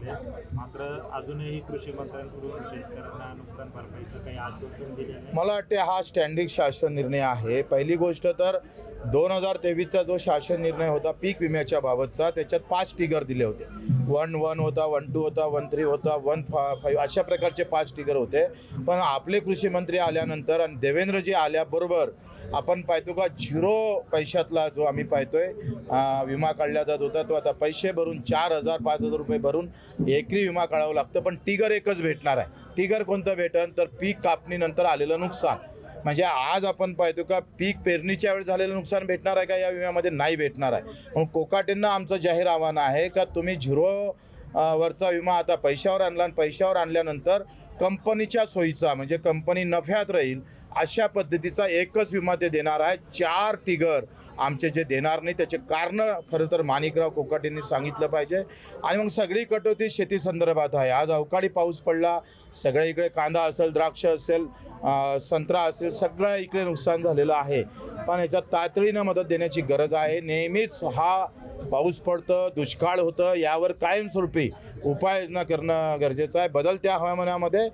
घेतले मात्र अजूनही कृषी मंत्र्यांकडून शेतकऱ्यांना नुकसान भरपाईचं काही आश्वासन दिले मला वाटते हा स्टँडिंग शासन निर्णय आहे. पहिली गोष्ट तर दोन हजार तेवीसचा जो शासन निर्णय होता पीक विम्याच्या बाबतचा त्याच्यात पाच टिगर दिले होते. वन वन होता वन टू होता वन थ्री होता वन फा फाईव्ह अशा प्रकारचे पाच टिगर होते. पण आपले कृषी मंत्री आल्यानंतर आणि देवेंद्रजी आल्याबरोबर आपण पाहतो का झिरो पैशातला जो आम्ही पाहतोय विमा काढला जात होता तो आता पैसे भरून चार हजार पाच हजार रुपये भरून एकरी विमा काढावं लागतं. पण टिगर एकच भेटणार आहे. टिगर कोणतं भेटन? तर पीक कापणीनंतर आलेलं नुकसान. म्हणजे आज आपण पाहतो का पीक पेरणीच्या वेळी झालेलं नुकसान भेटणार आहे का? या विम्यामध्ये नाही भेटणार आहे. म्हणून कोकाटेंना आमचं जाहीर आव्हान आहे का तुम्ही झिरो वरचा विमा आता पैशावर आणला आणि पैशावर आणल्यानंतर कंपनीच्या सोयीचा म्हणजे कंपनी नफ्यात राहील अशा पद्धतीचा एकच विमा ते देणार आहे. चार टिगर आमचे जे देणार नाही त्याचे कारणं खरं तर माणिकराव कोकाटेंनी सांगितलं पाहिजे. आणि मग सगळी कटोती शेती संदर्भात आहे. आज अवकाळी पाऊस पडला सगळ्या इकडे कांदा असेल द्राक्ष असेल संत्रा असेल सगळं इकडे नुकसान झालेलं आहे. पण याच्यात तातडीनं मदत देण्याची गरज आहे. नेहमीच हा पाऊस पडतं दुष्काळ होतं यावर कायमस्वरूपी उपाययोजना करणं गरजेचं आहे. बदलत्या हवामानामध्ये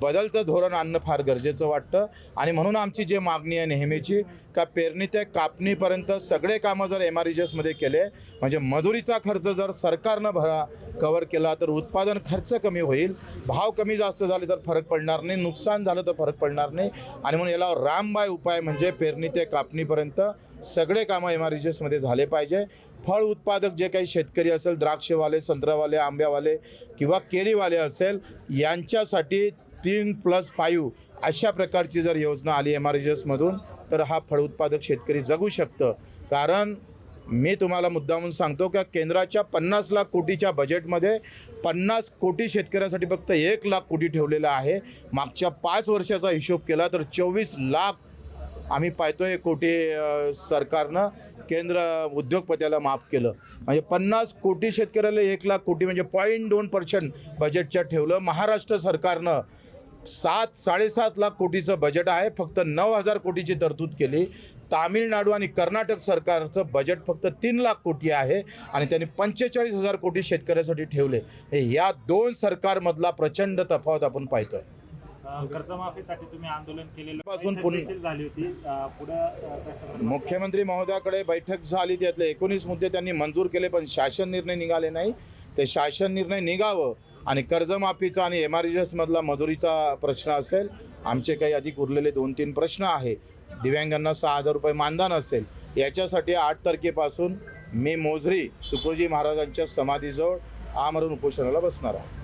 बदलतं धोरण आणणं फार गरजेचं वाटतं. आणि म्हणून आमची जी मागणी आहे नेहमीची का पेरणी ते कापणीपर्यंत सगळे कामं जर एम आरमध्ये केले म्हणजे मजुरीचा खर्च जर सरकारनं भरा कवर केला तर उत्पादन खर्च कमी होईल. भाव कमी जास्त झाले तर फरक पडणार नाही. नुकसान झालं तर फरक पडणार नाही. आणि म्हणून याला रामबाय उपाय म्हणजे पेरणी ते कापणीपर्यंत सगळे कामं एम आर झाले पाहिजे. फळ उत्पादक जे काही शेतकरी असेल द्राक्षवाले संत्रावाले आंब्यावाले किंवा केळीवाले असेल यांच्यासाठी तीन प्लस फाईव्ह अशा प्रकारची जर योजना आली एम आर एसमधून तर हा फळ उत्पादक शेतकरी जगू शकतं. कारण मी तुम्हाला मुद्दामून सांगतो का केंद्राच्या पन्नास लाख कोटीच्या बजेटमध्ये पन्नास कोटी शेतकऱ्यासाठी फक्त एक लाख कोटी ठेवलेलं आहे. मागच्या पाच वर्षाचा हिशोब केला तर चोवीस लाख आम्ही पाहतोय कोटी सरकारनं केंद्र उद्योगपत्याला माफ केलं. म्हणजे पन्नास कोटी शेतकऱ्याला एक लाख कोटी म्हणजे पॉईंट दोन पर्सेंट बजेटच्या ठेवलं. महाराष्ट्र सरकारनं सात साडेसात लाख कोटीचं बजेट आहे. फक्त नऊ हजार कोटीची तरतूद केली. तामिळनाडू आणि कर्नाटक सरकारचं बजेट फक्त तीन लाख कोटी आहे आणि त्यांनी पंचेचाळीस हजार कोटी शेतकऱ्यासाठी ठेवले. हे या दोन सरकारमधला प्रचंड तफावत आपण पाहतोय. कर्जमाफीसाठी तुम्ही आंदोलन केलेलं पासून पुन्हा- झाली होती. पुढं मुख्यमंत्री महोदयाकडे बैठक झाली त्यातले एकोणीस मुद्दे त्यांनी मंजूर केले पण शासन निर्णय निघाले नाही. ते शासन निर्णय निघावं आणि कर्जमाफीचा आणि एम आर मधला मजुरीचा प्रश्न असेल आमचे काही अधिक उरलेले दोन तीन प्रश्न आहे. दिव्यांगांना सहा हजार रुपये मानधन असेल याच्यासाठी आठ तारखेपासून मी मोझरी तुकोजी महाराजांच्या समाधीजवळ आमरण उपोषणाला बसणार आहे.